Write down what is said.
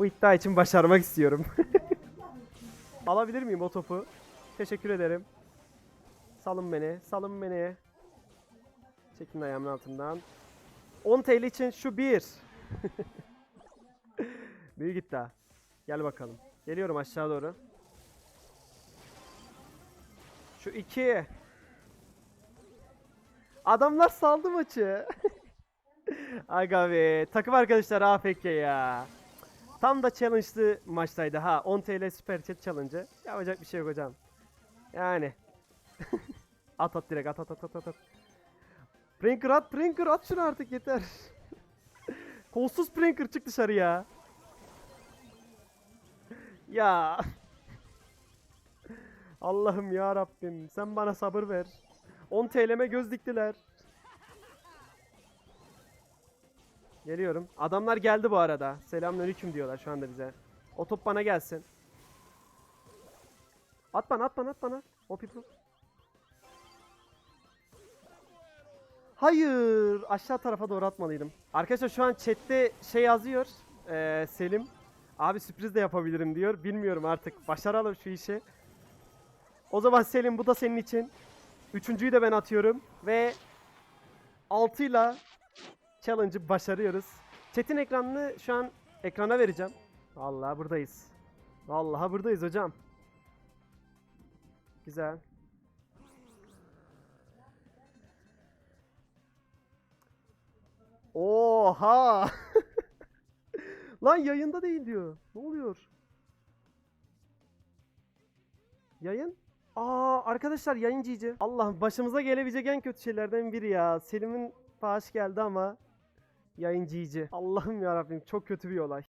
Bu iddia için başarmak istiyorum. Alabilir miyim o topu? Teşekkür ederim. Salın beni, salın beni. Çekin ayağımın altından. 10 TL için şu bir. Büyük iddia. Gel bakalım. Geliyorum aşağı doğru. Şu iki. Adamlar saldı maçı. Aga be. Takım arkadaşlar AFK ya. Tam da challenge'lı maçtaydı ha. 10 TL Super Chat challenge'ı. Yapacak bir şey yok hocam. Yani. at at direkt at at at at at. Prinker at Prinker at şunu artık yeter. Kolsuz Prinker çık dışarı ya. Ya. Allah'ım ya Rabbim sen bana sabır ver. 10 TL'me göz diktiler. Geliyorum. Adamlar geldi bu arada. Selamünaleyküm diyorlar şu anda bize. O top bana gelsin. At bana at bana at bana. O people. Hayır. Aşağı tarafa doğru atmalıydım. Arkadaşlar şu an chatte şey yazıyor. Ee, Selim. Abi sürpriz de yapabilirim diyor. Bilmiyorum artık. Başaralım şu işi. O zaman Selim bu da senin için. Üçüncüyü de ben atıyorum. Ve 6 ile challenge'ı başarıyoruz. Chat'in ekranını şu an ekrana vereceğim. Vallahi buradayız. Vallahi buradayız hocam. Güzel. Oha! Lan yayında değil diyor. Ne oluyor? Yayın? Aa arkadaşlar yayıncıydı. Allah'ım başımıza gelebilecek en kötü şeylerden biri ya. Selim'in bağış geldi ama yayıncıydı. Allah'ım ya Rabbim çok kötü bir olay.